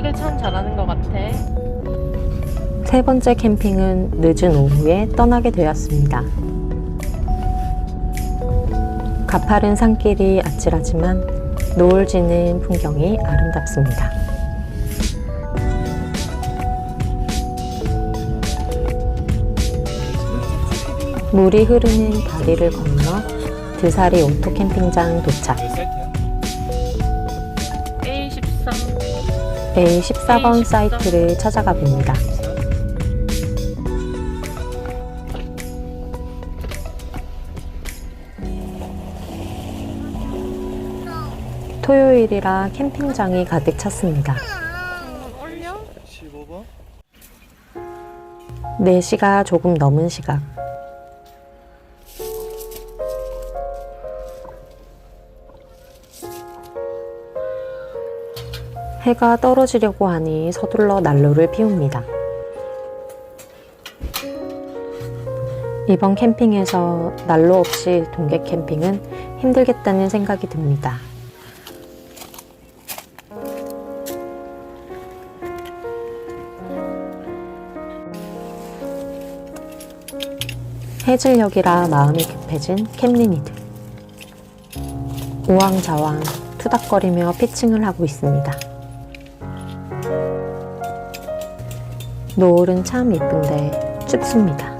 픽을 참 잘하는 것 같아. 세 번째 캠핑은 늦은 오후에 떠나게 되었습니다. 가파른 산길이 아찔하지만 노을 지는 풍경이 아름답습니다. 물이 흐르는 다리를 건너 드사리 오토 캠핑장 도착. A14번 사이트를 찾아가 봅니다. 토요일이라 캠핑장이 가득 찼습니다. 올려? 15번? 4시가 조금 넘은 시각. 해가 떨어지려고 하니 서둘러 난로를 피웁니다. 이번 캠핑에서 난로 없이 동계 캠핑은 힘들겠다는 생각이 듭니다. 해질녘이라 마음이 급해진 캠리니들. 우왕좌왕 투닥거리며 피칭을 하고 있습니다. 노을은 참 예쁜데 춥습니다.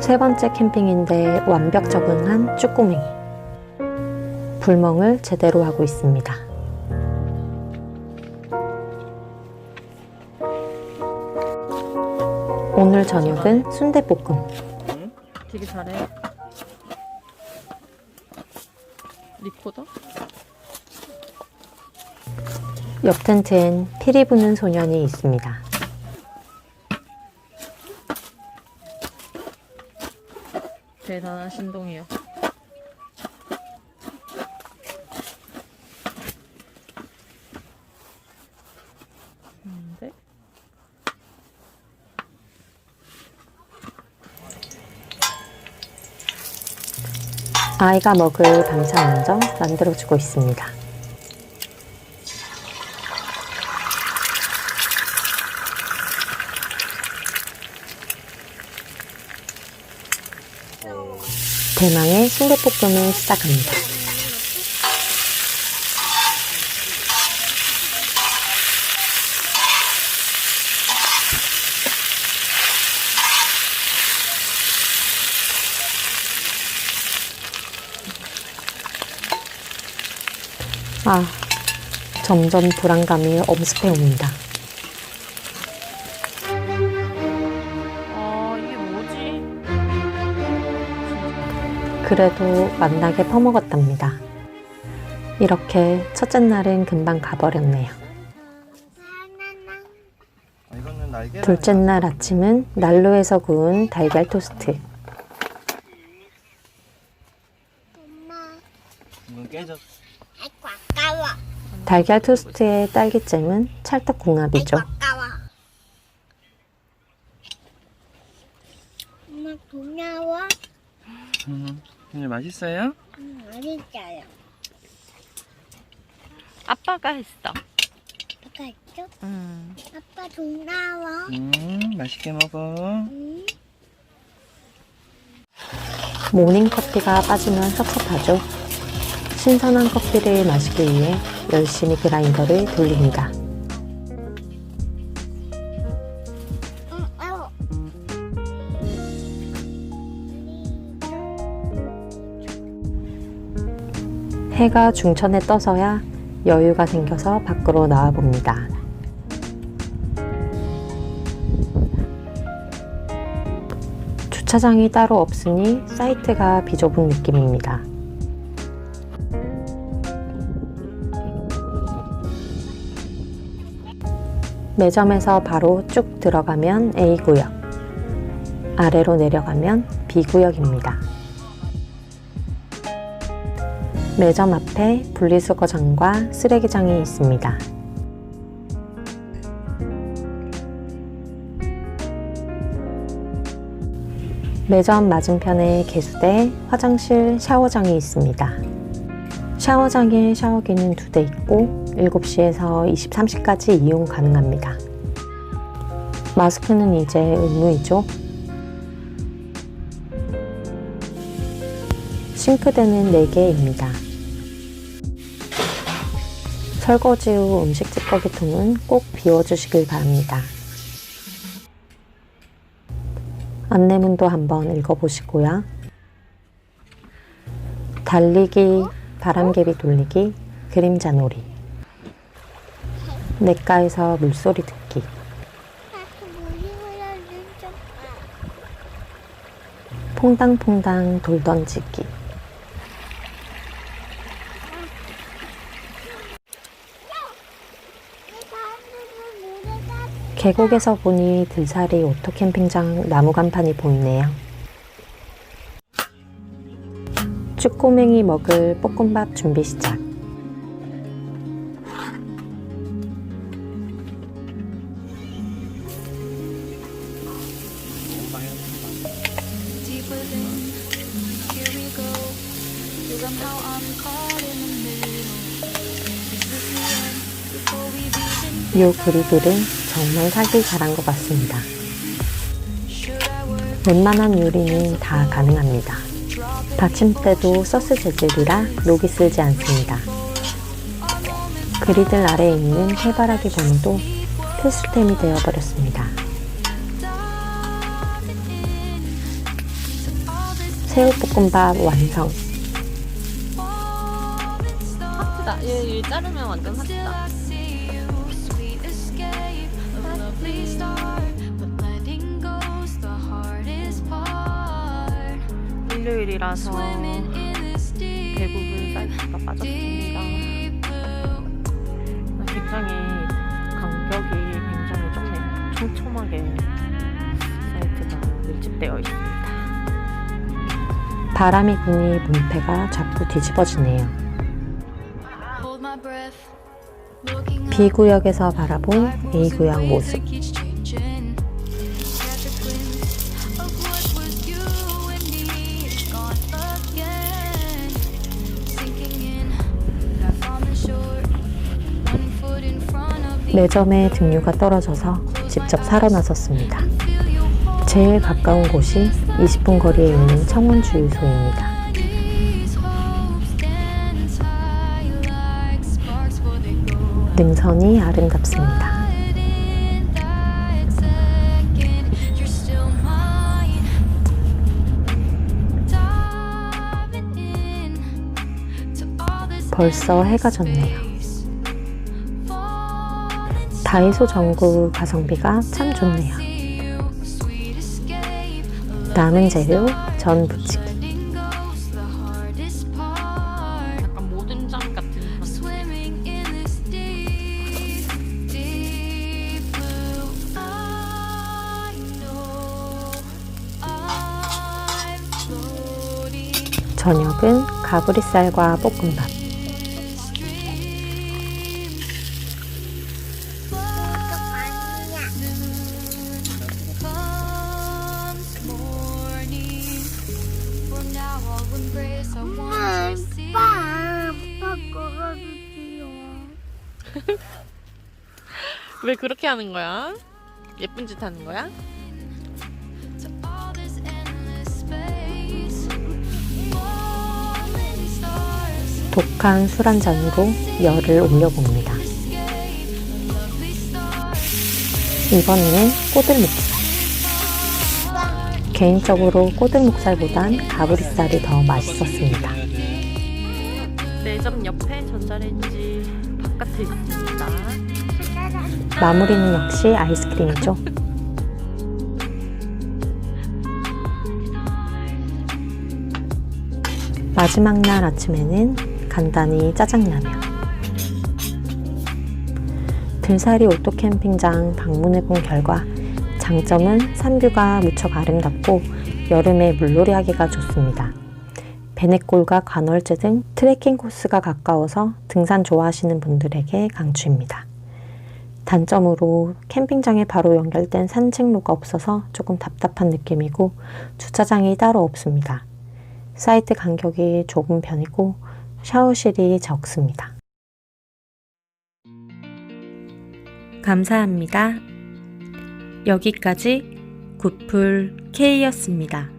세 번째 캠핑인데 완벽 적응한 쭈꾸맹이. 불멍을 제대로 하고 있습니다. 오늘 저녁은 순대볶음. 되게 잘해. 리코더? 옆 텐트엔 피리 부는 소년이 있습니다. 대단한 신동이요. 아이가 먹을 반찬 먼저 만들어주고 있습니다. 대망의 순대볶음을 시작합니다. 아, 점점 불안감이 엄습해 옵니다. 아 이게 뭐지? 그래도 만나게 퍼먹었답니다. 이렇게 첫째 날은 금방 가버렸네요. 아. 둘째 날 아침은 난로에서 구운 달걀 토스트. 이건 깨졌어. 달걀 토스트에 딸기잼은 찰떡궁합이죠. 엄마 고마워. 음, 근데 맛있어요? 응, 맛있어요. 아빠가 했어. 아빠 있죠? 음. 아빠 고마워. 음, 맛있게 먹어. 응? 모닝 커피가 빠지면 섭섭하죠. 신선한 커피를 마시기 위해 열심히 그라인더를 돌립니다. 해가 중천에 떠서야 여유가 생겨서 밖으로 나와 봅니다. 주차장이 따로 없으니 사이트가 비좁은 느낌입니다. 매점에서 바로 쭉 들어가면 A구역, 아래로 내려가면 B구역입니다. 매점 앞에 분리수거장과 쓰레기장이 있습니다. 매점 맞은편에 개수대, 화장실, 샤워장이 있습니다. 샤워장에 샤워기는 두 대 있고 7시에서 23시까지 이용 가능합니다. 마스크는 이제 의무이죠. 싱크대는 4개입니다. 설거지 후 음식 찌꺼기통은 꼭 비워주시길 바랍니다. 안내문도 한번 읽어보시고요. 달리기, 바람개비 돌리기, 그림자 놀이. 냇가에서 물소리 듣기. 퐁당퐁당 돌 던지기. 계곡에서 보니 들사리 오토캠핑장 나무 간판이 보이네요. 쭈꼬맹이 먹을 볶음밥 준비 시작. 요 그리들은 정말 살기 잘한 것 같습니다. 웬만한 요리는 다 가능합니다. 받침대도 서스 재질이라 녹이 쓸지 않습니다. 그리들 아래에 있는 해바라기 번호도 필수템이 되어버렸습니다. 새우볶음밥 완성. 하트다. 얘, 얘 자르면 완전 하트다. 일요일이라서 대부분 사이트가 빠졌습니다. 굉장히 간격이 굉장히 좁네요. 촘촘하게 사이트가 밀집되어 있습니다. 바람이 부니 문패가 자꾸 뒤집어지네요. B구역에서 바라본 A구역 모습. 매점에 등유가 떨어져서 직접 사러 나섰습니다. feel you hold 제일 가까운 곳이 20분 거리에 있는 go. 능선이 아름답습니다. 벌써 해가 졌네요. 다이소 전구 가성비가 참 좋네요. 남은 재료 전 부치기. 저녁은 가브리살과 볶음밥. 엄마. 아빠, 아빠 걸어주세요. 왜 그렇게 하는 거야? 예쁜 짓 하는 거야? 독한 술 한 잔으로 열을 올려봅니다. 이번에는 꼬들목살. 개인적으로 꼬들목살보단 가브리살이 더 맛있었습니다. 매점 옆에 전자레인지 바깥에 있습니다. 마무리는 역시 아이스크림이죠. 마지막 날 아침에는 간단히 짜장라면. 들사리 오토 캠핑장 방문해본 결과 장점은 산뷰가 무척 아름답고 여름에 물놀이 하기가 좋습니다. 베네골과 간월제 등 트레킹 코스가 가까워서 등산 좋아하시는 분들에게 강추입니다. 단점으로 캠핑장에 바로 연결된 산책로가 없어서 조금 답답한 느낌이고 주차장이 따로 없습니다. 사이트 간격이 좁은 편이고 샤워실이 적습니다. 감사합니다. 여기까지 굿풀 K였습니다.